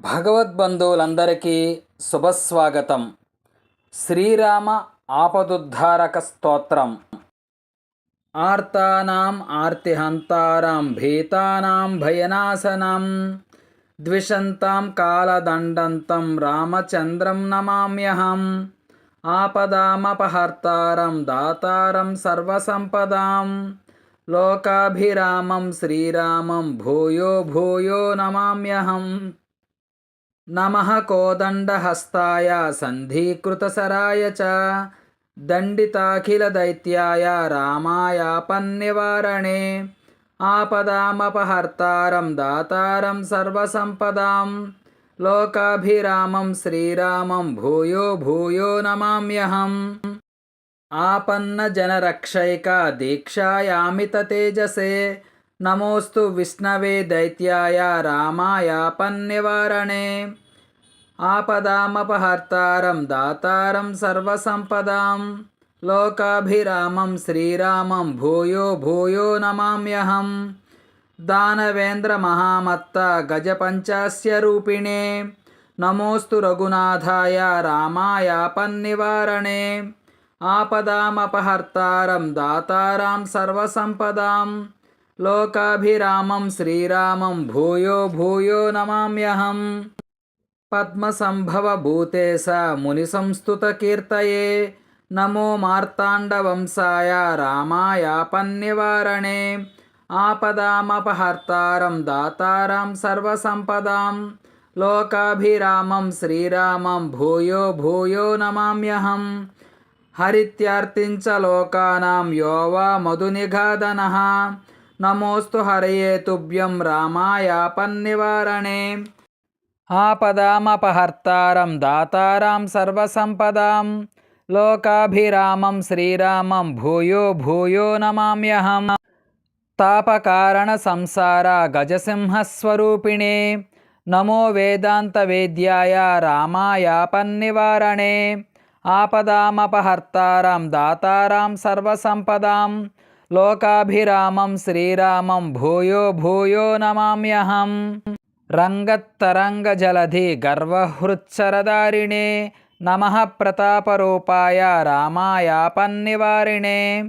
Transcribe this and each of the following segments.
భగవద్బంధువులందరికీ శుభస్వాగతం. శ్రీరామ ఆపదుద్ధారక స్తోత్రం. ఆర్తానాం ఆర్తిహంతారాం భీతానాం భయనాశనం. ద్విషంతాం కాలదండంతం రామచంద్రం నమామ్యహం. ఆపదామపహర్తారం దాతారం సర్వసంపదాం. లోకాభిరామం శ్రీరామం భూయో భూయో నమామ్యహం. నమః కోదండహస్తాయ సంధీకృతసరాయ చ. దండితాఖిల దండితాఖిలదైత్యాయ రామాయాపన్నివారణే. ఆపదామపహర్తారం దాతారం సర్వసంపదాం. లోకాభిరామం శ్రీరామం భూయో భూయో నమామ్యహం. ఆపన్నజనరక్షైక దీక్షాయామిత తేజసే నమోస్తు విష్ణవే దైత్యాయ రామాయాపన్నివారణే. ఆపదామపహర్తారం దాతారం సర్వసంపదాం. లోకాభిరామం శ్రీరామం భూయో భూయో నమామ్యహం. దానవేంద్ర మహామత్త గజ పంచాస్య రూపిణే. నమోస్తు రఘునాథాయ రామాయాపన్నివారణే ఆపదామపహర్తారం దాతారాం సర్వసంపదాం. లోకాభిరామం శ్రీరామం భూయో భూయో నమామ్యహం. పద్మసంభవభూతే పద్మసంభవభూతేశ మునిసంస్తుతకీర్తయే. నమో మార్తాండవంశాయ రామాయాపన్నివారణే. ఆపదామపహర్తారం దాతారాం సర్వసంపదాం. లోకాభిరామం శ్రీరామం భూయో భూయో నమామ్యహం. హరిత్యార్తించ లోకానాం యోవా మధునిఘాదన. నమోస్తు హరయే తుభ్యం రామాయాపన్నివారణే. ఆపదామపహర్తారం దాతారాం సర్వసంపదాం. లోకాభిరామం శ్రీరామం భూయో భూయో నమామ్యహం. తాపకారణ సంసార గజసింహస్వరూపిణే. నమో వేదాంత వేద్యాయ రామాయాపన్నివారణే ఆపదామపహర్తారం దాతారాం సర్వసంపదాం. లోకాభిరామం శ్రీరామం భూయో భూయో నమామ్యహం. రంగత్తరంగజలధి గర్వహృత్సరదారిణే నమ ప్రతాపరూపాయ రామాయాపన్నివారిణే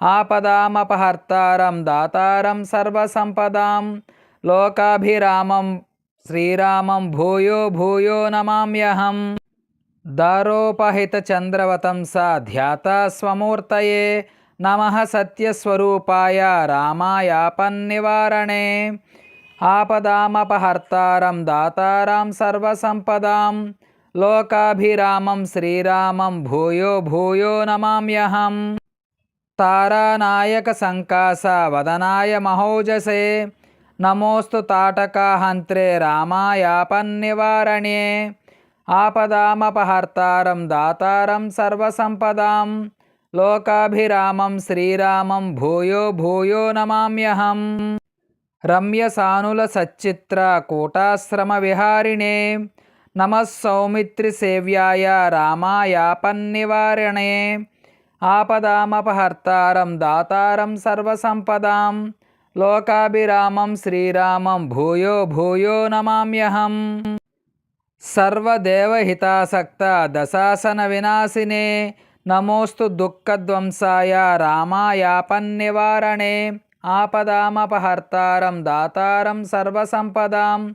ఆపదామపహర్తారం దాతారం సర్వసంపదాం లోకాభిరామం శ్రీరామం భూయో భూయో నమామ్యహం దారోపహితచంద్రవతంస ధ్యాతా స్వమూర్తయే నమ సత్యస్వరూపాయ రామాయాపన్నివారణే ఆపదామపహర్తారం దాతారాం సర్వసంపదాం. లోకాభిరామం శ్రీరామం భూయో భూయో నమామ్యహం. తారానాయక సంకాస వదనాయ మహోజసే. నమోస్తు తాటకాహంత్రే రామాయాపన్నివారణే ఆపదామపహర్తారం దాతారం సర్వసంపదాం. లోకాభిరామం శ్రీరామం భూయో భూయో నమామ్యహం. రమ్యసానుల సచ్చిత్ర కూటాశ్రమ విహారిణే. నమః సౌమిత్రి సేవ్యాయ రామాయాపన్నివారణే ఆపదామపహర్తారం దాతారం సర్వసంపదాం. లోకాభిరామం శ్రీరామం భూయో భూయో నమామ్యహం. సర్వదేవహితాసక్త దశాసన వినాశినే. నమోస్తు దుఃఖధ్వంసాయ రామాయాపన్నివారణే ఆపదామపహర్తారం దాతారం సర్వసంపదాం.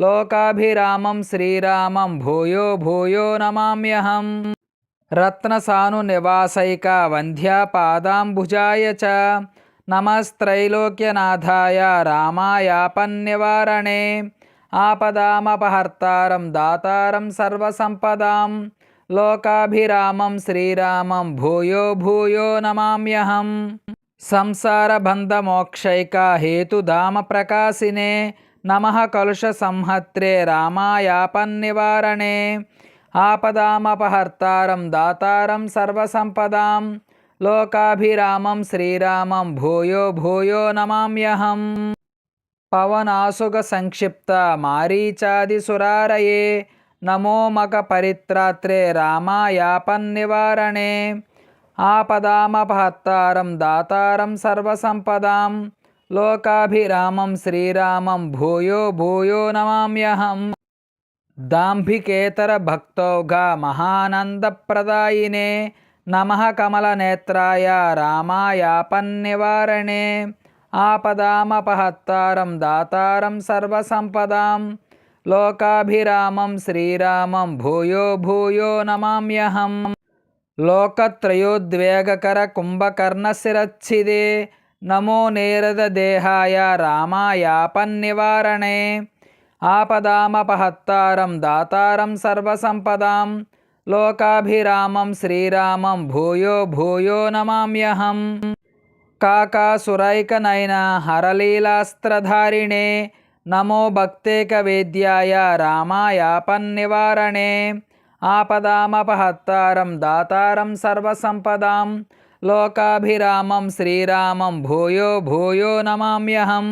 లోకాభిరామం శ్రీరామం భూయో భూయో నమామ్యహం. రత్నసాను నివాసైక వంధ్యాపాదాంభుజాయ చ. నమస్త్రైలోక్యనాథాయ రామాయాపన్నివారణే ఆపదామపహర్తారం దాతారం సర్వసంపదాం. లోకాభిరామం శ్రీరామం భూయో భూయో నమామ్యహం. సంసారబంధమోక్షైక హేతుధామ ప్రకాశినే నమ కలుష సంహత్రే రామాయాపన్నివారణే ఆపదామపహర్తారం దాతారం సర్వసంపదాం లోకాభిరామం శ్రీరామం భూయో భూయో నమామ్యహం పవనాసుగ సంక్షిప్త మారీచాది సురారయే నమో మక పరిత్రాత్రే రామాయాపన్నివారణే ఆపదామపహత్తారం దాతారం సర్వసంపదాం. లోకాభిరామం శ్రీరామం భూయో భూయో నమామ్యహం. దాంభికేతర భక్తౌఘ మహానందప్రదాయినే నమ కమలనేత్రాయ రామాయాపన్నివారణే. ఆపదామపహత్తారం దాతారం సర్వసంపదాం. లోకాభిరామం శ్రీరామం భూయో భూయో నమామ్యహం. లోకత్రయోద్వేగకర కుంభకర్ణశిరచ్ఛిదే నమో నేరద దేహాయ రామాయాపన్నివారణే ఆపదామపహత్తారం దాతారం సర్వసంపదాం లోకాభిరామం శ్రీరామం భూయో భూయో నమామ్యహం కాకాసురైకనైన హరలీలాస్త్రధారిణే నమో భక్తేక వేద్యాయ రామాయాపన్నివారణే ఆపదామపహత్తారం దాతారం సర్వసంపదాం లోకాభిరామం శ్రీరామం భూయో భూయో నమామ్యహం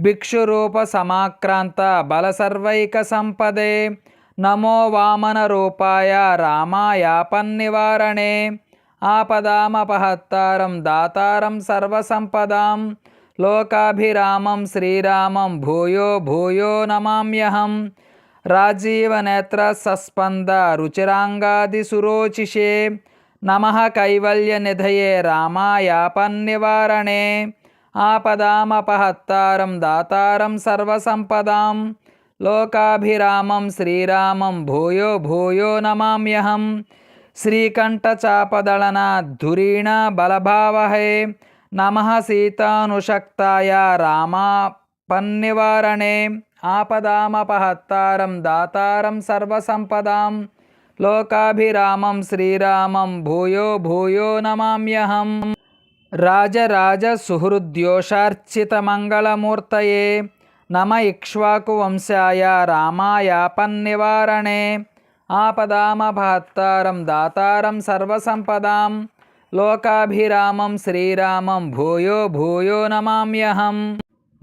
భిక్షురూపసమాక్రాంత బలసర్వైకసంపదే నమో వామనరూపాయ రామాయాపన్నివారణే ఆపదామపహత్తారం దాతారం సర్వసంపదాం లోకాభిరామం శ్రీరామం భూయో భూయో నమామ్యహం రాజీవనేత్ర సస్పంద రుచిరాంగాది సురోచిషే. నమ కైవల్య నిధయే రామాయాపన్నివారణే ఆపదామపహత్తారం దాతారం సర్వసంపదాం. లోకాభిరామం శ్రీరామం భూయో భూయో నమామ్యహం. శ్రీకంఠచాపదళనాధురీణ బలభావహే. నమ సీతానుషక్తాయ రామాపన్నివారణే ఆపదామపహత్తారం దాతారం సర్వసంపదాం లోకాభిరామం శ్రీరామం భూయో భూయో నమామ్యహం రాజరాజ సుహృద్యోషార్చితమంగళమూర్తయే నమ ఇక్ష్వాకు వంశాయ రామాయాపన్నివారణే ఆపదామపహత్తారం దాతారం సర్వసంపదాం లోకాభిరామం శ్రీరామం భూయో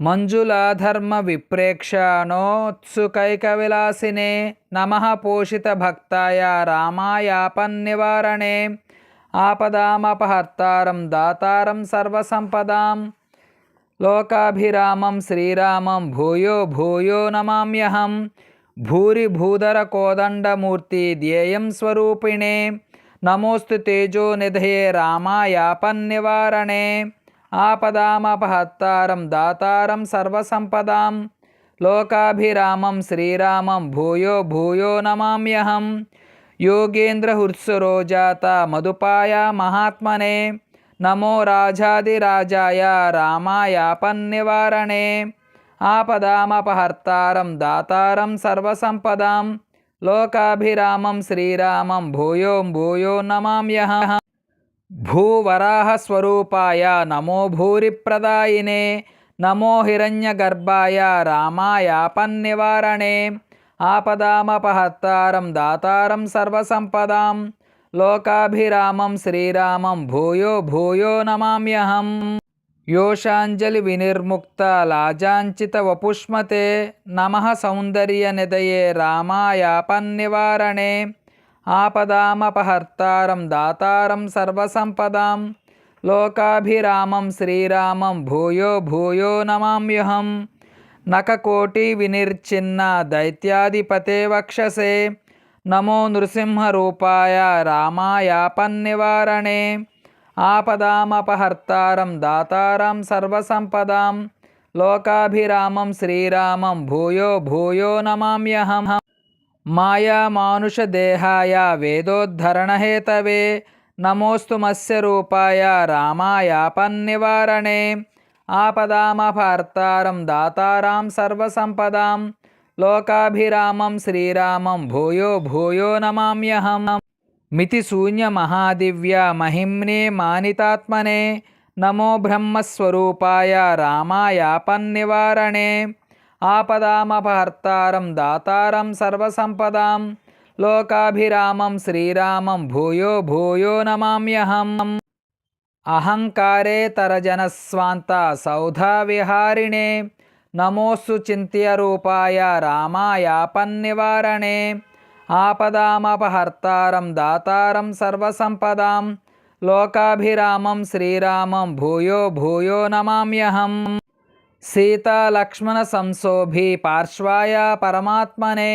భూయో నమామ్యహం మంజులాధర్మ విప్రేక్షణోత్సుకైకవిలాసినే నమ పోషిత భక్తాయ రామాయాపన్నివారణే ఆపదామపహర్తారం దాతారం సర్వసంపదాం లోకాభిరామం శ్రీరామం భూయో భూయో నమామ్యహం భూరి భూధర కోదండమూర్తి ధ్యేయం స్వరూపిణే నమోస్తు తేజోనిధయే రామాయాపన్నివారణే ఆపదామపహత్తారం దాతారం సర్వసంపదాం లోకాభిరామం శ్రీరామం భూయో భూయో నమామ్యహం యోగేంద్రహృత్సరోజాత మధుపాయ మహాత్మనే నమో రాజాదిరాజాయ రామాయాపన్నివారణే ఆపదామపహర్తారం దాతారం సర్వసంపదాం లోకాభిరామం శ్రీరామం భూయో భూయో నమామ్యహం భూవరాహస్వరూపాయ నమో భూరిప్రదాయినే నమో హిరణ్యగర్భాయ రామాయాపన్నివారణే ఆపదామపహత్తారం దాతారం సర్వసంపదాం లోకాభిరామం శ్రీరామం భూయో భూయో నమామ్యహం యోషాంజలి వినిర్ముక్త లాజాంచిత వపుష్మతే నమ సౌందర్యనిదయే రామాయాపన్నివారణే ఆపదామపహర్తారం దాతారం సర్వసంపదాం లోకాభిరామం శ్రీరామం భూయో భూయో నమామ్యహం నకకోటి వినిర్చిన్న దైత్యాధిపతే వక్షసే నమో నృసింహరూపాయ రామాయాపన్నివారణే ఆపదామపహర్తారం దాతారం సర్వసంపదాం లోకాభిరామం శ్రీరామం భూయో భూయో నమామ్యహం మాయామానుషదేహాయ వేదోద్ధరణహేతవే నమోస్తు మత్స్య రూపాయ రామాయాపన్నివారణే ఆపదామపహర్తారం దాతారాం సర్వసంపదాం లోకాభిరామం శ్రీరామం భూయో భూయో నమామ్యహం మితి శూన్య మహాదివ్య మహిమ్నే మానితాత్మనే నమో బ్రహ్మస్వరూపాయ రామాయాపన్నివారణే ఆపదామపహర్తారం దాతారం సర్వసంపదాం. లోకాభిరామం శ్రీరామం భూయో భూయో నమామ్యహం. అహంకారే తరజనస్వాంత సౌధావిహారిణే నమోస్సు చింత్య రూపాయ రామాయాపన్నివారణే ఆపదామపహర్తారం దాతారం సర్వసంపదాం. లోకాభిరామం శ్రీరామం భూయో భూయో నమామ్యహం. సీతాలక్ష్మణ సంశోభి పార్శ్వాయ పరమాత్మనే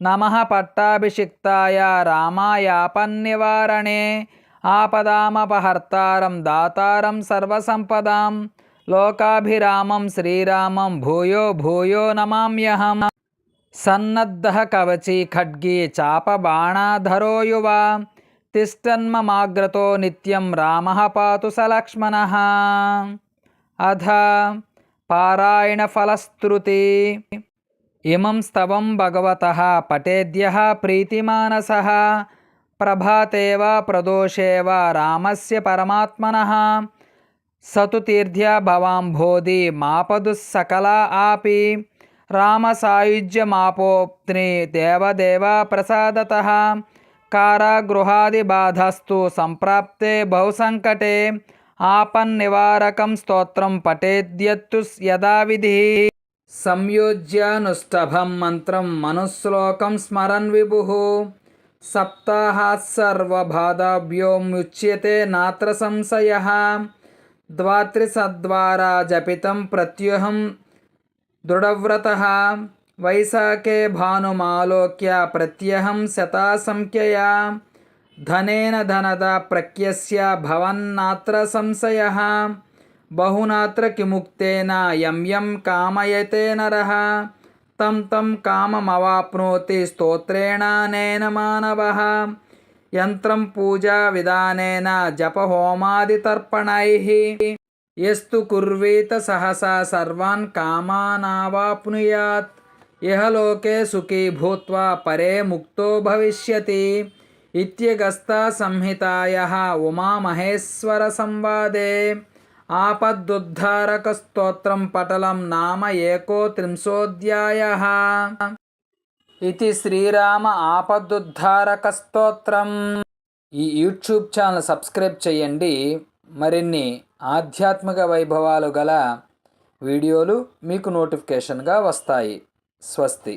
నమ పట్టాభిషిక్తాయ రామాయాపన్నివారణే ఆపదామపహర్తారం దాతారం సర్వసంపదాం లోకాభిరామం శ్రీరామం భూయో భూయో నమామ్యహం సన్నద్ధ కవచి ఖడ్గీ చాపబాణాధరో యువ తిష్టన్మమాగ్రతో నిత్యం రామ పాతు సలక్ష్మణ పారాయణ పారాయణఫలశ్రుతి ఇమం స్తవం భగవత పటేద్య ప్రీతిమానస ప్రభాతే వా ప్రదోషే వా రామస్య పరమాత్మన సతు తీర్థ్య భవాంభోధి మాపదు సకలా ఆపి రామ సాయుజ్యమాపోప్ని దేవదేవ ప్రసాదత కారాగృహాది బాధస్తు సంప్రాప్తే బహుసంకటే आपन्निवारकं स्तोत्र पठेद्यत्तु यदा विधिः। मंत्र मनुश्लोक स्मरन विभु। सप्ताह सप्ताहात् सर्वबाधाभ्योमुच्यते नात्र संशय। द्वात्रिसद्वारा जपित प्रत्युहं दृढ़व्रत। वैशाखे भानुमालोक्य प्रत्यहम शता संख्यया धनेन धनदा प्रक्यस्य भवन्नात्र संशयः। बहुनात्र किमुक्तेन यं यं कामयते नरः। तं तं काममवाप्नोति स्तोत्रेणानेन मानवः। यन्त्रं पूजाविधानेन जपहोमादितर्पणैः। यस्तु कुर्वीत सहसा सर्वान् कामानावाप्नुयात्। यः लोके सुखी भूत्वा परे मुक्तो भविष्यति। సంహితాయः ఉమామహేశ్వర సంవాదే ఆపద్దుద్ధారకస్తోత్రం పటలం నామ ఏకోత్రింశోऽధ్యాయः ఇది శ్రీరామ ఆపదుద్ధారక స్తోత్రం ఈ యూట్యూబ్ ఛానల్ సబ్స్క్రైబ్ చేయండి. మరిన్ని ఆధ్యాత్మిక వైభవాలు గల వీడియోలు మీకు నోటిఫికేషన్గా వస్తాయి. స్వస్తి.